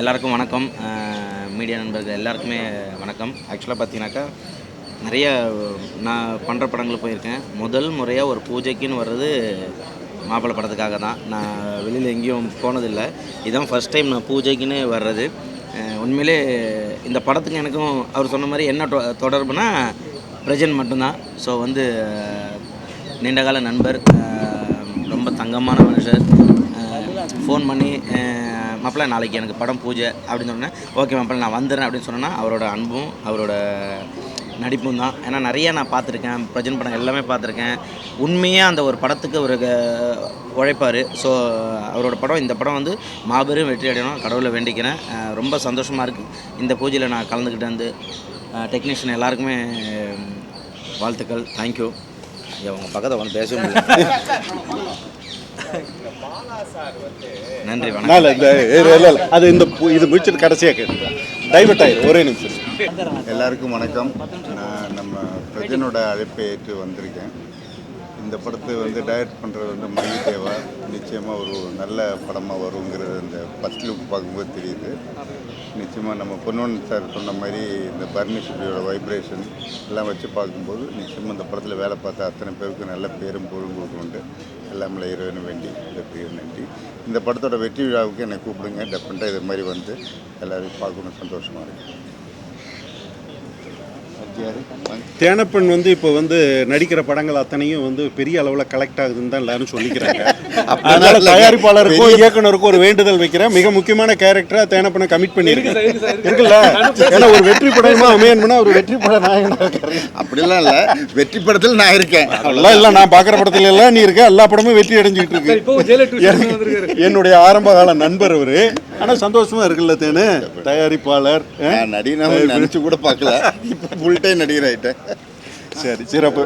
எல்லாருக்கும் வணக்கம். மீடியா நண்பர்கள் எல்லாருக்குமே வணக்கம். ஆக்சுவலாக பார்த்தீங்கன்னாக்கா நிறைய நான் பண்ணுற படங்களுக்கு போயிருக்கேன். முதல் முறையாக ஒரு பூஜைக்குன்னு வர்றது மாப்பிள்ளை படத்துக்காக தான். நான் வெளியில் எங்கேயும் போனதில்லை. இதான் ஃபஸ்ட் டைம் நான் பூஜைக்குன்னு வர்றது. உண்மையிலே இந்த படத்துக்கு எனக்கும் அவர் சொன்ன மாதிரி என்ன தொடர்புனா பிரஜன் மட்டும்தான். ஸோ வந்து நீண்டகால நண்பர் ரொம்ப தங்கமான மனுஷர். ஃபோன் பண்ணி மாப்பிள்ள நாளைக்கு எனக்கு படம் பூஜை அப்படின்னு சொன்னேன். ஓகே மாப்பிள்ள நான் வந்துடுறேன் அப்படின்னு சொன்னேன்னா அவரோட அன்பும் அவரோட நடிப்பும் தான். ஏன்னா நிறையா நான் பார்த்துருக்கேன். பிரஜன் படம் எல்லாமே பார்த்துருக்கேன். உண்மையாக அந்த ஒரு படத்துக்கு ஒரு உழைப்பார். ஸோ அவரோட படம் இந்த படம் வந்து மாபெரும் வெற்றி அடையணும். கடவுளை வேண்டிக்கிறேன். ரொம்ப சந்தோஷமாக இருக்குது இந்த பூஜையில் நான் கலந்துக்கிட்டு வந்து டெக்னீஷியன் எல்லாருக்குமே வாழ்த்துக்கள். தேங்க்யூ அவங்க பக்கத்தை வந்து பேசவே முடியல. நன்றி வணக்கம். இந்த இல்ல. அது இந்த இது முடிச்சிட்டு கடைசியாக கேட்டு டைவர்ட் ஆயிரும் ஒரே நிமிஷம். எல்லாருக்கும் வணக்கம். நான் நம்ம பிரஜனோட அழைப்பை ஏற்று வந்திருக்கேன். இந்த படத்தை வந்து டைரக்ட் பண்ணுறது வந்து மணி தேவா நிச்சயமாக ஒரு நல்ல படமாக வருங்கிறது அந்த ஃபஸ்ட் லுக் பார்க்கும்போது தெரியுது. நிச்சயமாக நம்ம பொன்வன் சார் சொன்ன மாதிரி இந்த பர்னி சுட்டியோட வைப்ரேஷன் எல்லாம் வச்சு பார்க்கும்போது நிச்சயமாக இந்த படத்தில் வேலை பார்த்த அத்தனை பேருக்கு நல்ல பேரும் பொருள் கொடுக்கணுண்டு எல்லாமே இறைவனை வேண்டி இந்த பெரிய நன்றி. இந்த படத்தோட வெற்றி விழாவுக்கு என்னை கூப்பிடுங்க. டெஃபினட்டாக இது மாதிரி வந்து எல்லோரும் பார்க்கணும். சந்தோஷமாக இருக்குது தேனப்பன் வந்து இப்போ வந்து நடிக்கிற படங்கள் அத்தனையும் வந்து பெரிய அளவில் கலெக்ட் ஆகுதுன்னு தான் எல்லாரும் சொல்லிக்கிறாங்க. அதனால. தயாரிப்பாளருக்கும் இயக்குனருக்கும் ஒரு வேண்டுதல் வைக்கிறேன். மிக முக்கியமான கேரக்டரா தேனப்பனை கமிட் பண்ணியிருக்கேன். இருக்குல்ல? ஏன்னா ஒரு வெற்றி படமா அமையணும்னா ஒரு வெற்றி பட நாயகனா இருக்காரு அப்படிலாம் இல்லை. வெற்றி படத்தில் நான் இருக்கேன். அதெல்லாம் இல்லை நான் பார்க்குற படத்துல எல்லாம் நீ இருக்க எல்லா படமும் வெற்றி அடைஞ்சிட்டு இருக்கு. என்னுடைய ஆரம்ப கால நண்பர் அவரு. ஆனா சந்தோஷமா இருக்குல்ல தேனு? தயாரிப்பாளர் நடிகனாக நினச்சி கூட பார்க்கல. இப்போ நடிகர் ஆகிட்டேன் சரி சிறப்பு.